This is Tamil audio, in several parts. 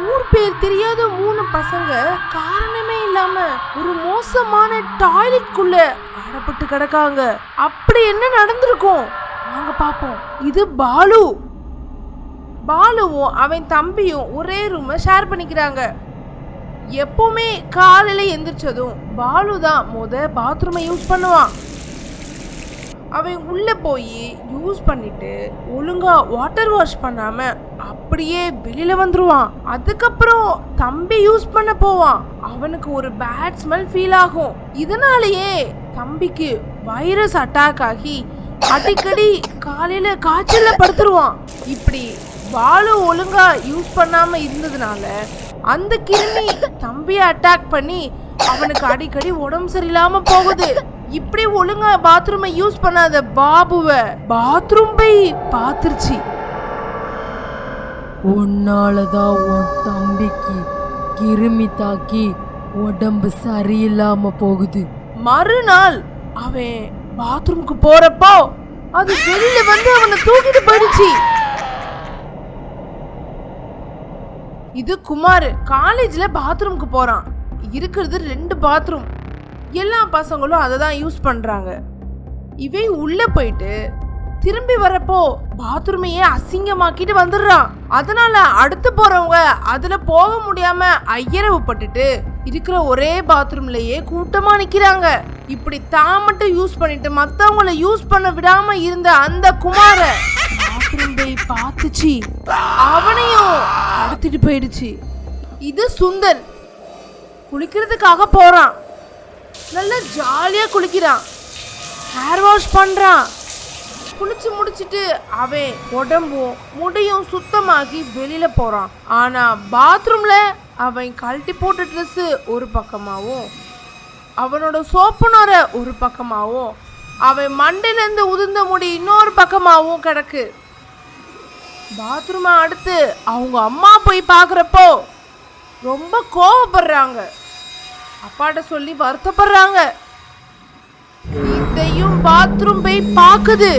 ஊர் பேர் தெரியாத மூணு பசங்க காரணமே இல்லாம ஒரு மோசமான டாய்லெட்குள்ள அடப்பட்டு கிடக்காங்க. அப்படி என்ன நடந்திருக்கும்? வாங்க பாப்போம். இது பாலு. பாலுவும் அவன் தம்பியும் ஒரே ரூமை ஷேர் பண்ணிக்கிறாங்க. எப்பவுமே காலையில எந்திரிச்சதும் பாலு தான் முத பாத்ரூமை யூஸ் பண்ணுவான். அவன் உள்ளே போய் யூஸ் பண்ணிட்டு ஒழுங்காக வாட்டர் வாஷ் பண்ணாமல் அப்படியே வெளியில் வந்துடுவான் அதுக்கப்புறம் தம்பி யூஸ் பண்ண போவான். அவனுக்கு ஒரு பேட் ஸ்மெல் ஃபீல் ஆகும். இதனாலேயே தம்பிக்கு வைரஸ் அட்டாக் ஆகி அடிக்கடி காலையில் காய்ச்சலில் படுத்துருவான். இப்படி பாலு ஒழுங்காக யூஸ் பண்ணாமல் இருந்ததுனால அந்த கிருமி தம்பியை அட்டாக் பண்ணி அவனுக்கு அடிக்கடி உடம்பு சரியில்லாமல் போகுது. இப்படி ஒழுங்கா பாத்ரூமை யூஸ் பண்ணாத பாபுவ. பாத்ரூம் போய் பாத்துருச்சு உன்னாலதான் உன் தம்பிக்கு கிருமி தாக்கி உடம்பு சரியில்லாம போகுது. மறுநாள் அவன் பாத்ரூமுக்கு போறப்போ அது வெளியில வந்து அவனை தூக்கிட்டு போயிடுச்சு. இது குமார் காலேஜ்ல பாத்ரூமுக்கு போறான். இருக்கிறது ரெண்டு பாத்ரூம் எல்லா பசங்களும் அதை தான் யூஸ் பண்ணுறாங்க இவை உள்ளே போயிட்டு திரும்பி வரப்போ பாத்ரூமையே அசிங்கமாக்கிட்டு வந்துடுறான். அதனால அடுத்து போறவங்க அதுல போக முடியாம ஐயரவு பட்டுட்டு இருக்கிற ஒரே பாத்ரூம்லயே கூட்டமா நிக்கிறாங்க. இப்படி தான் மட்டும் யூஸ் பண்ணிட்டு மத்தவங்கள யூஸ் பண்ண விடாம இருந்த அந்த குமார பாத்ரூம் போய் பார்த்துச்சு. அவனையும் அடுத்துட்டு போயிடுச்சு. இது சுந்தர் குளிக்கிறதுக்காக போறான். நல்லா ஜாலியாக குளிக்கிறான். ஹேர் வாஷ் பண்ணுறான் குளிச்சு முடிச்சிட்டு அவன் உடம்பும் முடியும் சுத்தமாகி வெளியில் போகிறான் ஆனால் பாத்ரூமில் அவன் கழட்டி போட்ட ட்ரெஸ்ஸு ஒரு பக்கமாகவும் அவனோட சோப்பு ஒரு பக்கமாகவும் அவன் மண்டையிலேருந்து உதிர்ந்த முடி இன்னொரு பக்கமாகவும் கிடக்கு. பாத்ரூமை அடுத்து அவங்க அம்மா போய் பார்க்குறப்போ ரொம்ப கோவப்படுறாங்க. அப்பாட்ட சொல்லி வருத்தப்படுறாங்க. இதையும் பாத்ரூம் போய் பார்க்குது.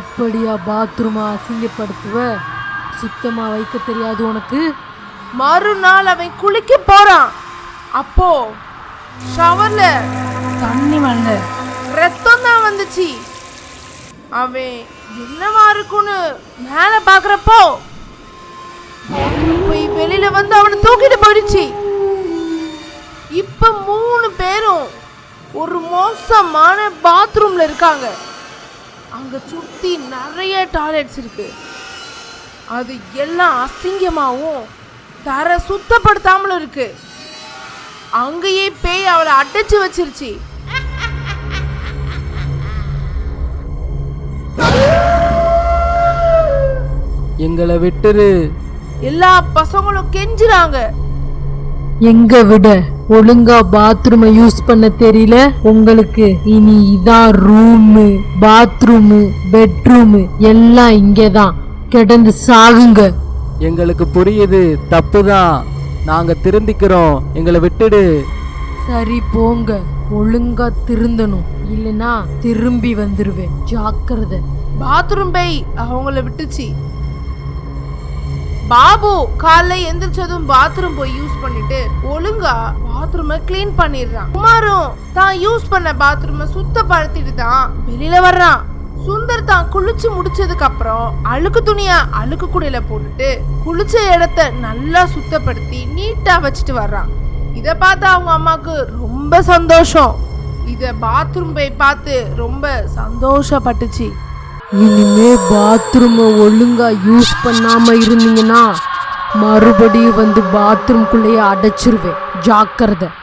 இப்படியா பாத்ரூமை அசிங்கப்படுத்துவ? சுத்தமா வைக்க தெரியாது உனக்கு? மறுநாள் அவன் குளிக்க போறான். அப்போ ஷவர்ல தண்ணி வரல. ரத்தம் தான் வந்துச்சு. அவன் என்னவா இருக்கும்னு மேல பாக்குறப்போ போய் வெளியில வந்து அவனை தூக்கிட்டு போயிடுச்சு. இப்ப மூணு பேரும் ஒரு மோசமான பாத்ரூம்ல இருக்காங்க. அங்க சுத்தி நிறைய டாய்லெட்ஸ் இருக்கு. அது எல்லாம் அசிங்கமாகவும் தர சுத்தப்படுத்தாமலும் இருக்கு. அங்கேயே பேய் அவளை அடைச்சு வச்சிருச்சு. எங்களை விட்டுரு. எல்லா பசங்களும் கெஞ்சுறாங்க. எங்க விட ஒழுங்கா பாத்ரூமை யூஸ் பண்ண தெரியல? உங்களுக்கு இனி இதான் ரூமு பாத்ரூமு பெட்ரூமு எல்லாம் இங்கதான். கிடந்து சாகுங்க. எங்களுக்கு புரியுது தப்பு தான் நாங்க திருந்திக்கிறோம். எங்களை விட்டுடு. சரி போங்க. ஒழுங்கா திருந்தணும். இல்லனா திரும்பி வந்துருவேன். ஜாக்கிரதை. பாத்ரூம் பேய் அவங்கள விட்டுச்சு. பாபு காலைல எந்திரிச்சதும் பாத்ரூம் போய் யூஸ் பண்ணிட்டு ஒழுங்கா பாத்ரூமை க்ளீன் பண்ணிடுறான். குமாரும் தான் யூஸ் பண்ண பாத்ரூமை சுத்தப்படுத்திட்டு தான் வெளியில வர்றான். சுந்தர் தான் குளிச்சு முடிச்சதுக்கு அப்புறம் அழுக்கு துணியா அழுக்கு குடையில போட்டுட்டு குளிச்ச இடத்த நல்லா சுத்தப்படுத்தி நீட்டா வச்சுட்டு வர்றான். இத பார்த்து அவங்க அம்மாக்கு ரொம்ப சந்தோஷம். இத பாத்ரூம் போய் பார்த்து ரொம்ப சந்தோஷப்பட்டுச்சு. இனிமே பாத்ரூமை ஒழுங்கா யூஸ் பண்ணாம இருந்தீங்கன்னா மறுபடியும் வந்து பாத்ரூம்குள்ளேயே அடைச்சிருவேன். ஜாக்கிரதை.